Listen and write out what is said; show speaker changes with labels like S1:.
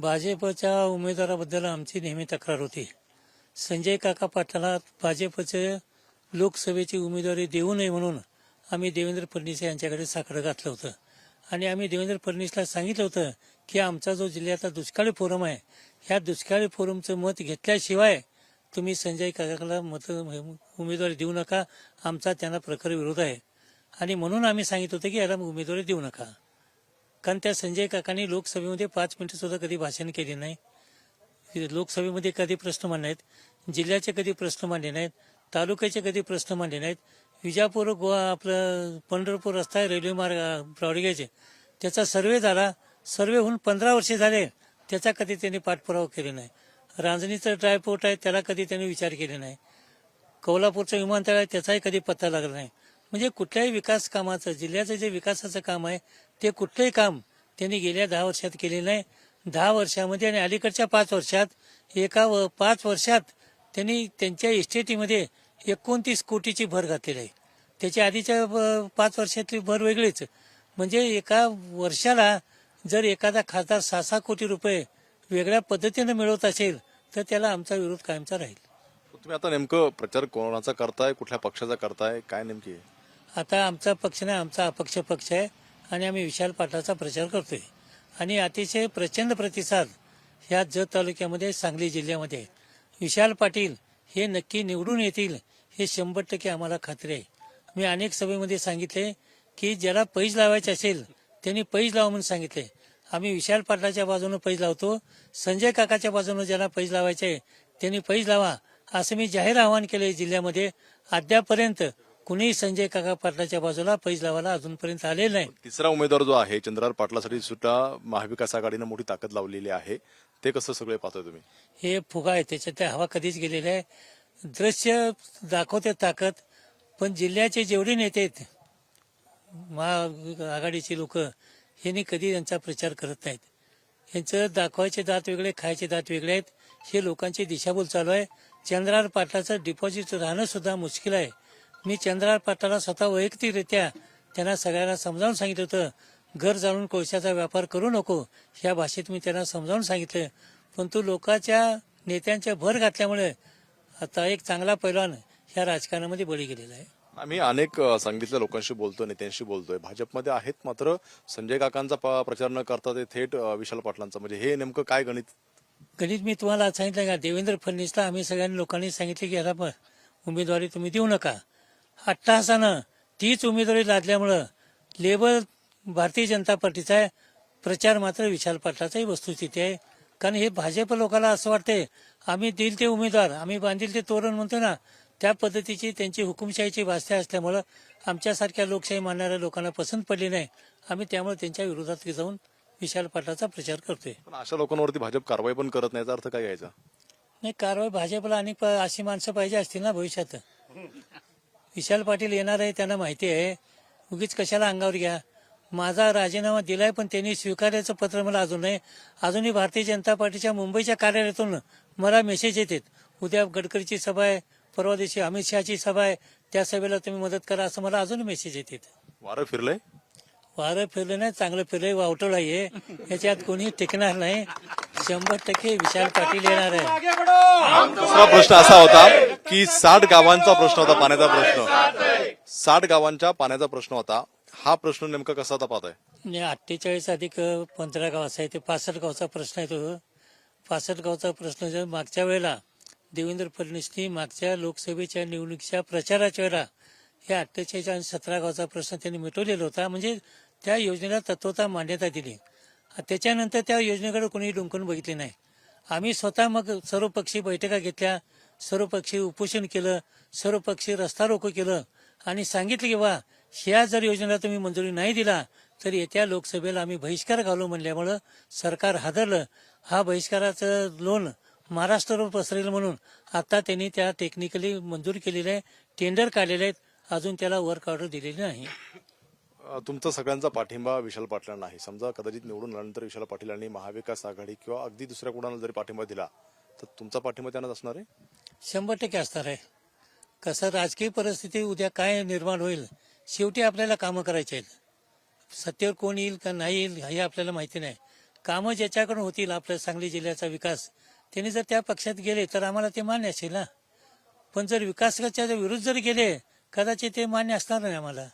S1: भाजपच्या उमेदवाराबद्दल आमची नेहमी तक्रार होती. संजय काका पाटलाला भाजपचे लोकसभेची उमेदवारी देऊ नये म्हणून आम्ही देवेंद्र फडणवीस यांच्याकडे साकडं घातलं होतं. आणि आम्ही देवेंद्र फडणवीसला सांगितलं होतं की आमचा जो जिल्ह्याचा दुष्काळी फोरम आहे ह्या दुष्काळी फोरमचं मत घेतल्याशिवाय तुम्ही संजय काकाला मत उमेदवारी देऊ नका. आमचा त्यांना प्रखर विरोध आहे. आणि म्हणून आम्ही सांगितलं होतं की याला उमेदवारी देऊ नका. कारण त्या संजय काकांनी लोकसभेमध्ये पाच मिनिटं सुद्धा कधी भाषण केले नाही. लोकसभेमध्ये कधी प्रश्न मांडले नाहीत. जिल्ह्याचे कधी प्रश्न मांडले नाहीत. तालुक्याचे कधी प्रश्न मांडले नाहीत. विजापूर गोवा आपलं पंढरपूर रस्ता आहे रेल्वे मार्ग ब्रॉडगेज त्याचा सर्वे झाला. सर्वे होऊन पंधरा वर्षे झाले. त्याचा कधी त्यांनी पाठपुरावा केला नाही. रांजणीचं ड्रायपोर्ट आहे त्याला कधी त्यांनी विचार केले नाही. कोल्हापूरचं विमानतळ आहे त्याचाही कधी पत्ता लागला नाही. म्हणजे कुठल्याही विकास कामाचं जिल्ह्याचं जे विकासाचं काम आहे ते कुठलंही काम त्यांनी गेल्या दहा वर्षात केले नाही. दहा वर्षामध्ये आणि अलीकडच्या पाच वर्षात एका व पाच वर्षात त्यांनी त्यांच्या इस्टेटीमध्ये एकोणतीस कोटीची भर घातलेली आहे. त्याच्या आधीच्या पाच वर्षातली भर वेगळीच. म्हणजे एका वर्षाला जर एखादा खासदार सहा सहा कोटी रुपये वेगळ्या पद्धतीनं मिळवत असेल तर त्याला आमचा विरोध कायमचा राहील.
S2: तुम्ही आता नेमकं प्रचार कोणाचा करताय कुठल्या पक्षाचा करताय काय नेमकी आहे?
S1: आता आमचा पक्ष नाही आमचा अपक्ष पक्ष आहे. आणि आम्ही विशाल पाटलाचा प्रचार करतोय. आणि अतिशय प्रचंड प्रतिसाद ह्या जत तालुक्यामध्ये सांगली जिल्ह्यामध्ये. विशाल पाटील हे नक्की निवडून येतील हे शंभर टक्के आम्हाला खात्री आहे. मी अनेक सभेमध्ये सांगितले की ज्याला पैज लावायचे असेल त्यांनी पैज लावा म्हणून सांगितले. आम्ही विशाल पाटलाच्या बाजूने पैज लावतो संजय काकाच्या बाजूने ज्याला पैज लावायचे त्यांनी पैज लावा असं मी जाहीर आवाहन केलंय जिल्ह्यामध्ये. अद्यापर्यंत कुणीही संजय काका पाटलाच्या बाजूला पैज लावायला अजूनपर्यंत आलेलं नाही.
S2: तिसरा उमेदवार जो आहे चंद्रहार पाटलासाठी सुद्धा महाविकास आघाडीनं मोठी ताकद लावलेली आहे. ते कसं सगळे पाहतोय तुम्ही?
S1: हे फुगा आहे त्याच्यात त्या हवा कधीच गेलेली आहे. दृश्य दाखवते ताकद पण जिल्ह्याचे जेवढे नेते आहेत महा आघाडीचे लोक यांनी कधी यांचा प्रचार करत नाहीत. यांचं दाखवायचे दात वेगळे खायचे दात वेगळे आहेत. हे लोकांची दिशाभूल चालू आहे. चंद्रार पाटलाचं डिपॉझिट राहणं सुद्धा मुश्किल आहे. मी चंद्रार पाटलाला स्वतः वैयक्तिकरित्या त्यांना सगळ्यांना समजावून सांगितलं होतं घर जाणून कोळशाचा व्यापार करू नको या भाषेत मी त्यांना समजावून सांगितलं. पण तो लोकांच्या नेत्यांच्या भर घातल्यामुळे आता एक चांगला पैलवान ह्या राजकारणामध्ये बळी गेलेला आहे.
S2: आम्ही अनेक सांगितल्या लोकांशी बोलतोय नेत्यांशी बोलतोय. भाजपमध्ये आहेत मात्र संजय काकांचा प्रचार न करता ते थेट विशाल पाटलांचा. म्हणजे हे नेमकं काय गणित?
S1: गणित मी तुम्हाला सांगितलं का? देवेंद्र फडणवीसला आम्ही सगळ्यांनी लोकांनी सांगितले की प- उमेदवारी तुम्ही देऊ नका. अट्टहासानं तीच उमेदवारी लादल्यामुळं लेबर भारतीय जनता पार्टीचा आहे प्रचार मात्र विशाल पाटलाचाही वस्तुस्थिती आहे. कारण हे भाजप लोकांना असं वाटते आम्ही देईल ते उमेदवार आम्ही बांधील ते तोरण म्हणतो ना त्या पद्धतीची त्यांची हुकुमशाहीची भाषा असल्यामुळं आमच्यासारख्या लोकशाही मानणाऱ्या लोकांना पसंत पडली नाही. आम्ही त्यामुळे त्यांच्या विरोधात जाऊन विशाल पाटलाचा प्रचार करतोय.
S2: पण अशा लोकांवरती भाजप कारवाई पण करत नाही याचा अर्थ काय घ्यायचा
S1: नाही कारवाई भाजपला आणि अशी माणसं पाहिजे असतील ना भविष्यात. विशाल पाटील येणार आहे त्यांना माहिती आहे. उगीच कशाला अंगावर घ्या. माझा राजीनामा दिलाय पण त्यांनी स्वीकारल्याचं पत्र मला अजून नाही. अजूनही भारतीय जनता पार्टीच्या मुंबईच्या कार्यालयातून मला मेसेज येतात. उद्या गडकरीची सभा आहे परवा दिवशी अमित शहाची सभा आहे. त्या सभेला तुम्ही मदत करा असं मला अजून मेसेज येतात.
S2: वारं फिरलंय?
S1: वारं फिरलं नाही चांगलं फिरलंय वावटळ आहे याच्यात कोणी टिकणार नाही. शंभर टक्के विशाल पाटील येणार आहे.
S2: दुसरा प्रश्न असा होता की साठ गावांचा प्रश्न होता पाण्याचा प्रश्न. साठ गावांच्या पाण्याचा प्रश्न होता. हा प्रश्न नेमका कसा आता आहे
S1: आणि अठ्ठेचाळीस अधिक पंधरा गावाचा आहे ते पासष्ट गावचा प्रश्न आहे तो. पासष्ट गावचा प्रश्न मागच्या वेळेला देवेंद्र फडणवीसनी मागच्या लोकसभेच्या निवडणुकीच्या प्रचाराच्या वेळेला हे अठ्ठेचाळीस आणि सतरा गावचा प्रश्न त्यांनी मिटवलेला होता. म्हणजे त्या योजनेला तत्वता मान्यता दिली. त्याच्यानंतर त्या योजनेकडे कोणी डुंकून बघितले नाही. आम्ही स्वतः मग सर्वपक्षी बैठका घेतल्या. सर्वपक्षी उपोषण केलं सर्वपक्षी रस्ता रोको केलं आणि सांगितलं की वा ह्या जर योजनेला तुम्ही मंजुरी नाही दिला तर येत्या लोकसभेला आम्ही बहिष्कार घालू म्हणल्यामुळं सरकार हादरलं. हा बहिष्काराचं लोन महाराष्ट्रावर पसरेल म्हणून आता त्यांनी त्या टेक्निकली मंजूर केलेले आहे टेंडर काढलेले आहेत. अजून त्याला वर्क ऑर्डर दिलेली नाही.
S2: तुमचा सगळ्यांचा पाठिंबा विशाल पाटलांना आहे. समजा कदाचित निवडून आल्यानंतर विशाल पाटील यांनी महाविकास आघाडी किंवा अगदी दुसऱ्या कुणाला जरी पाठिंबा दिला तर तुमचा पाठिंबा त्यांनाच असणार आहे?
S1: शंभर टक्के असणार आहे. कसं राजकीय परिस्थिती उद्या काय निर्माण होईल शेवटी आपल्याला कामं करायची आहेत. सत्तेवर कोण येईल का नाही येईल हे आपल्याला माहिती नाही. कामं ज्याच्याकडून होतील आपल्या सांगली जिल्ह्याचा विकास. त्यांनी जर त्या पक्षात गेले तर आम्हाला ते मान्य असेल ना? पण जर विकासाच्या विरुद्ध जर गेले कदाचित ते मान्य असणार नाही आम्हाला.